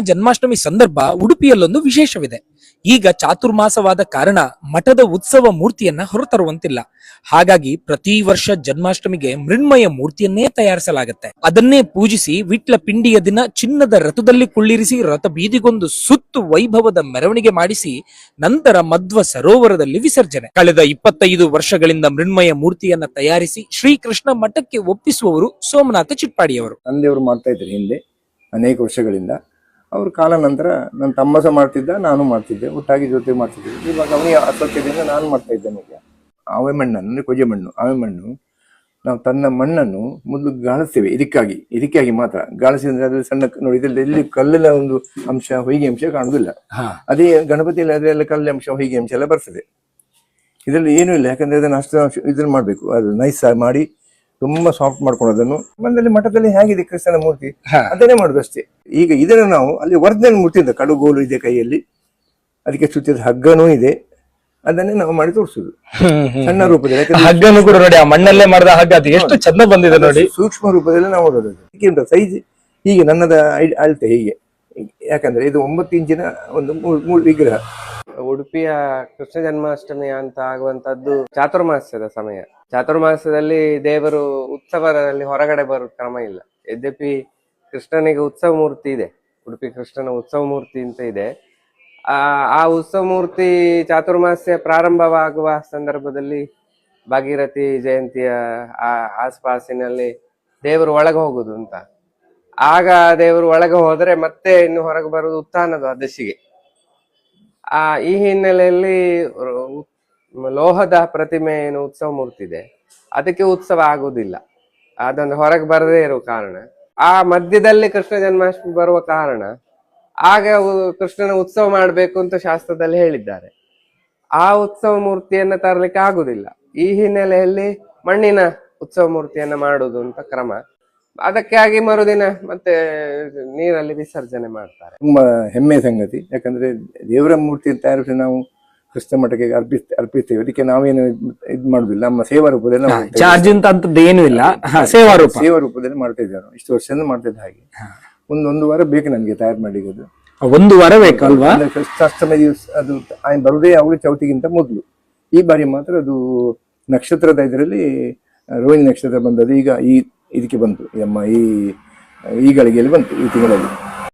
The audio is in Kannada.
ಜನ್ಮಾಷ್ಟಮಿ ಸಂದರ್ಭ ಉಡುಪಿಯಲ್ಲೊಂದು ವಿಶೇಷವಿದೆ. ಈಗ ಚಾತುರ್ಮಾಸವಾದ ಕಾರಣ ಮಠದ ಉತ್ಸವ ಮೂರ್ತಿಯನ್ನ ಹೊರತರುವಂತಿಲ್ಲ. ಹಾಗಾಗಿ ಪ್ರತಿ ವರ್ಷ ಜನ್ಮಾಷ್ಟಮಿಗೆ ಮೃಣ್ಮಯ ಮೂರ್ತಿಯನ್ನೇ ತಯಾರಿಸಲಾಗುತ್ತೆ. ಅದನ್ನೇ ಪೂಜಿಸಿ ವಿಟ್ಲ ಪಿಂಡಿಯ ದಿನ ಚಿನ್ನದ ರಥದಲ್ಲಿ ಕುಳ್ಳಿರಿಸಿ ರಥ ಬೀದಿಗೊಂದು ಸುತ್ತು ವೈಭವದ ಮೆರವಣಿಗೆ ಮಾಡಿಸಿ ನಂತರ ಮಧ್ವ ಸರೋವರದಲ್ಲಿ ವಿಸರ್ಜನೆ. ಕಳೆದ ಇಪ್ಪತ್ತೈದು ವರ್ಷಗಳಿಂದ ಮೃಣ್ಮಯ ಮೂರ್ತಿಯನ್ನ ತಯಾರಿಸಿ ಶ್ರೀಕೃಷ್ಣ ಮಠಕ್ಕೆ ಒಪ್ಪಿಸುವವರು ಸೋಮನಾಥ ಚಿಟ್ಪಾಡಿಯವರು ತಂದೆಯವರು ಮಾಡ್ತಾ ಇದ್ರು ಹಿಂದೆ ಅನೇಕ ವರ್ಷಗಳಿಂದ. ಅವ್ರ ಕಾಲ ನಂತರ ನನ್ನ ತಮ್ಮ ಸಹ ಮಾಡ್ತಿದ್ದ ನಾನು ಮಾಡ್ತಿದ್ದೆ ಒಟ್ಟಾಗಿ ಜೊತೆ ಮಾಡ್ತಿದ್ದೆ. ಇವಾಗ ಅವನಿಗೆ ಅಸತ್ಯದಿಂದ ನಾನು ಮಾಡ್ತಾ ಇದ್ದೇನೆ ಈಗ. ಆವೆ ಮಣ್ಣನ್ನು ಅಂದರೆ ಕೊಜೆ ಮಣ್ಣು ಆವೆ ಮಣ್ಣು ನಾವು ತನ್ನ ಮಣ್ಣನ್ನು ಮೊದಲು ಗಾಳಿಸ್ತೇವೆ ಇದಕ್ಕಾಗಿ ಇದಕ್ಕಾಗಿ ಮಾತ್ರ. ಗಾಳಿಸಿದ್ರೆ ಅದ್ರಲ್ಲಿ ಸಣ್ಣ ನೋಡಿ ಇದರಲ್ಲಿ ಎಲ್ಲಿ ಕಲ್ಲಿನ ಒಂದು ಅಂಶ ಹೊಯ್ಗೆ ಅಂಶ ಕಾಣುದಿಲ್ಲ. ಅದೇ ಗಣಪತಿಯಲ್ಲಿ ಅದೆಲ್ಲ ಕಲ್ಲಿನ ಅಂಶ ಹೊಯ್ಗೆ ಅಂಶ ಎಲ್ಲ ಬರ್ತದೆ. ಇದರಲ್ಲಿ ಏನೂ ಇಲ್ಲ ಯಾಕಂದ್ರೆ ಅದನ್ನು ಅಷ್ಟು ಅಂಶ ಇದನ್ನು ಮಾಡಬೇಕು. ಅದು ನೈಸ್ ಮಾಡಿ ತುಂಬಾ ಸಾಫ್ಟ್ ಮಾಡ್ಕೊಂಡು ಅದನ್ನು ಮನೆಯಲ್ಲಿ ಮಠದಲ್ಲಿ ಹೇಗಿದೆ ಕೃಷ್ಣನ ಮೂರ್ತಿ? ಅದನ್ನೇ ಮಾಡುದು ಅಷ್ಟೇ. ಈಗ ಇದನ್ನ ನಾವು ಅಲ್ಲಿ ವರ್ಧನ ಮೂರ್ತಿ ಇದೆ ಕಡುಗೋಲು ಇದೆ ಕೈಯಲ್ಲಿ. ಅದಕ್ಕೆ ಸುತ್ತಿದ ಹಗ್ಗನೂ ಇದೆ. ಅದನ್ನೇ ನಾವು ಮಾಡಿ ತೋರಿಸುದು. ಸಣ್ಣ ರೂಪದಲ್ಲಿ ಹಗ್ಗನು ಕೂಡ ನೋಡಿ ಆ ಮಣ್ಣಲ್ಲೇ ಮಾಡಿದ ಹಗ್ಗ ಅದು ಎಷ್ಟು ಚಂದ ಬಂದಿದೆ ನೋಡಿ. ಸೂಕ್ಷ್ಮ ರೂಪದಲ್ಲಿ ನಾವು ನೋಡೋದು ಸೈಜ್ ಹೀಗೆ ನನ್ನದ ಅಳತೆ ಹೀಗೆ. ಯಾಕಂದ್ರೆ ಇದು ಒಂಬತ್ತು ಇಂಚಿನ ಒಂದು ಮೂರು ವಿಗ್ರಹ. ಉಡುಪಿಯ ಕೃಷ್ಣ ಜನ್ಮಾಷ್ಟಮಿ ಅಂತ ಆಗುವಂತದ್ದು ಚಾತುರ್ಮಾಸ್ಯದ ಸಮಯ. ಚಾತುರ್ಮಾಸ್ಯದಲ್ಲಿ ದೇವರು ಉತ್ಸವದಲ್ಲಿ ಹೊರಗಡೆ ಬರೋ ಕ್ರಮ ಇಲ್ಲ. ಯದ್ಯಪಿ ಕೃಷ್ಣನಿಗೆ ಉತ್ಸವ ಮೂರ್ತಿ ಇದೆ, ಉಡುಪಿ ಕೃಷ್ಣನ ಉತ್ಸವ ಮೂರ್ತಿ ಅಂತ ಇದೆ. ಆ ಆ ಉತ್ಸವ ಮೂರ್ತಿ ಚಾತುರ್ಮಾಸ್ಯ ಪ್ರಾರಂಭವಾಗುವ ಸಂದರ್ಭದಲ್ಲಿ ಭಾಗೀರಥಿ ಜಯಂತಿಯ ಆ ಆಸ್ಪಾಸಿನಲ್ಲಿ ದೇವರು ಒಳಗೆ ಹೋಗುದು ಅಂತ. ಆಗ ದೇವರು ಒಳಗೆ ಹೋದರೆ ಮತ್ತೆ ಇನ್ನು ಹೊರಗೆ ಬರುವುದು ಉತ್ಥಾನದ ದಶಿಗೆ. ಆ, ಈ ಹಿನ್ನೆಲೆಯಲ್ಲಿ ಲೋಹದ ಪ್ರತಿಮೆ ಏನು ಉತ್ಸವ ಮೂರ್ತಿ ಇದೆ ಅದಕ್ಕೆ ಉತ್ಸವ ಆಗುವುದಿಲ್ಲ. ಅದೊಂದು ಹೊರಗೆ ಬರದೇ ಇರುವ ಕಾರಣ. ಆ ಮಧ್ಯದಲ್ಲಿ ಕೃಷ್ಣ ಜನ್ಮಾಷ್ಟಮಿ ಬರುವ ಕಾರಣ ಆಗ ಕೃಷ್ಣನ ಉತ್ಸವ ಮಾಡಬೇಕು ಅಂತ ಶಾಸ್ತ್ರದಲ್ಲಿ ಹೇಳಿದ್ದಾರೆ. ಆ ಉತ್ಸವ ಮೂರ್ತಿಯನ್ನ ತರಲಿಕ್ಕೆ ಆಗುದಿಲ್ಲ ಈ ಹಿನ್ನೆಲೆಯಲ್ಲಿ ಮಣ್ಣಿನ ಉತ್ಸವ ಮೂರ್ತಿಯನ್ನ ಮಾಡುವುದು ಅಂತ ಕ್ರಮ. ಅದಕ್ಕಾಗಿ ಮರುದಿನ ಮತ್ತೆ ನೀರಲ್ಲಿ ವಿಸರ್ಜನೆ ಮಾಡ್ತಾರೆ. ತುಂಬಾ ಹೆಮ್ಮೆ ಸಂಗತಿ. ಯಾಕಂದ್ರೆ ದೇವರ ಮೂರ್ತಿ ತಯಾರಿಸಿ ನಾವು ಕೃಷ್ಣ ಮಠಕ್ಕೆ ಅರ್ಪಿಸ್ ಅರ್ಪಿಸ್ತೇವೆ. ಅದಕ್ಕೆ ನಾವೇನು ಇದ್ ಮಾಡುದಿಲ್ಲ. ನಮ್ಮ ಸೇವಾ ರೂಪದಲ್ಲಿ ನಾವು ಚಾರ್ಜ್ ಅಂತ ಅಂತದ್ದು ಏನು ಇಲ್ಲ. ಸೇವಾ ರೂಪ. ಸೇವಾ ರೂಪದಲ್ಲಿ ಮಾಡ್ತಾ ಇದ್ದಾರೆ. ಇಷ್ಟು ವರ್ಷದಿಂದ ಮಾಡ್ತಾ ಇದ್ದ ಹಾಗೆ. ಒಂದೊಂದು ಒಂದು ವಾರ ಬೇಕು ನನಗೆ ತಯಾರು ಮಾಡಿ ಅದು ಒಂದು ವಾರ ಬೇಕಲ್ವಾ ಕೃಷ್ಣಾಷ್ಟಮಿ ದಿವಸ ಅದು ಬರುದೇ ಅವಳು ಚೌತಿಗಿಂತ ಮೊದಲು. ಈ ಬಾರಿ ಮಾತ್ರ ಅದು ನಕ್ಷತ್ರದ ಇದರಲ್ಲಿ ರೋಹಿಣಿ ನಕ್ಷತ್ರ ಬಂದದ್ದು. ಈಗ ಈ ಇದಕ್ಕೆ ಬಂತು. ನಮ್ಮ ಈ ಈ ಗಳಿಗೆಯಲ್ಲಿ ಬಂತು? ಈ ತಿಂಗಳಲ್ಲಿ.